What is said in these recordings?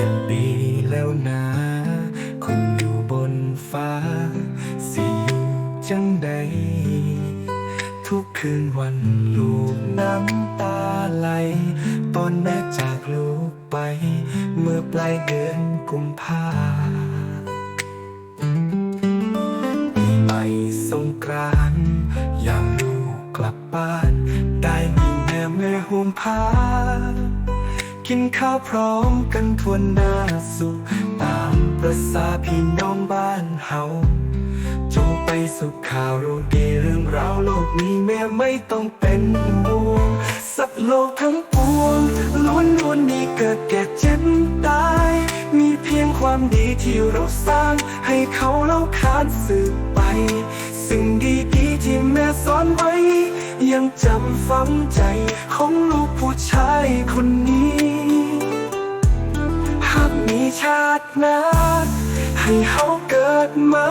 นั้นดีแล้วนะ คนอยู่บนฟ้า สิอยู่จังใด ทุกคืนวันลูกน้ำตาไหล ตอนแม่จากลูกไป เมื่อปลายเดือนกุมภาไปสงกรานอยากลูกกลับบ้าน ได้มีแม่แม่ห่มผ้า กินข้าวพร้อมกันทวนหน้าสุขตามประสาพี่น้องบ้านเฮาจงไปสุขข่าวรู้ดีเรื่องราวโลกนี้แม่ไม่ต้องเป็นห่วงสัตว์โลกทั้งปวงล้วนล้วนมีเกิดแก่เจ็บตาย มีเพียงความดีที่เราสร้าง ให้เขาเล่าขานสืบไป สิ่งดีดีๆที่แม่สอนไว้ ยังจำฝังใจของลูกผู้ชายคนนี้ น้าให้เขาเกิดมา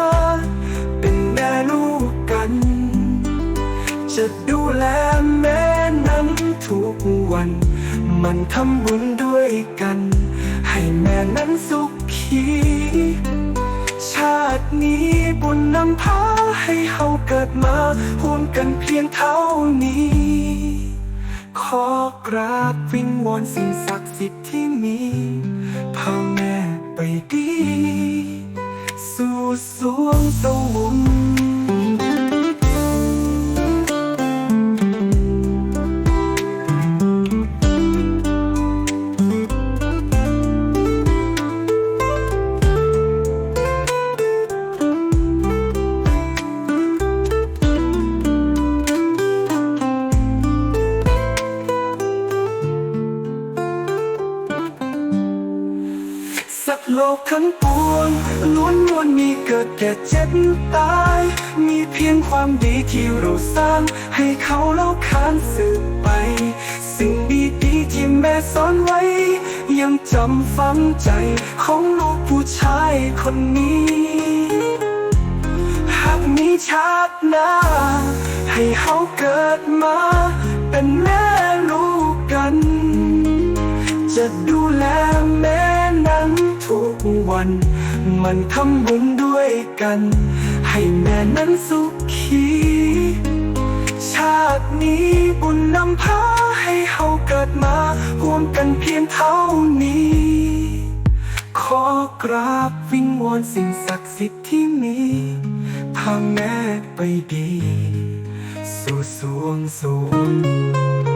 เป็นแม่ลูกกัน จะดูแลแม่นั้นทุกวัน มันทำบุญด้วยกัน ให้แม่นั้นสุขีชาตินี้บุญนำพาให้เขาเกิดมาร่วมกันเพียงเท่านี้ ขอกราบวิงวอนสิ่งศักดิ์สิทธิ์ที่มี ไปดีสู่ส ลกทั้งปวงล้วนล้วนมีเกิดแก่เจ็บตาย มีเพียงความดีที่เราสร้าง ให้เขาเล่าขานสืบไป สิ่งดีดีๆที่แม่สอนไว้ ยังจำฝังใจของลูกผู้ชายคนนี้ หากมีชาติหน้า ให้เขาเกิดมา เป็นแม่ลูกกัน จะดูแลแม่ วัน มันทำบุญด้วยกัน ให้แม่นั้นสุขี ชาตินี้บุญนำพาให้เขาเกิดมาร่วมกันเพียงเท่านี้ ขอกราบวิงวอนสิ่งศักดิ์สิทธิ์ที่มีพาแม่ไปดี สู่สวงสวง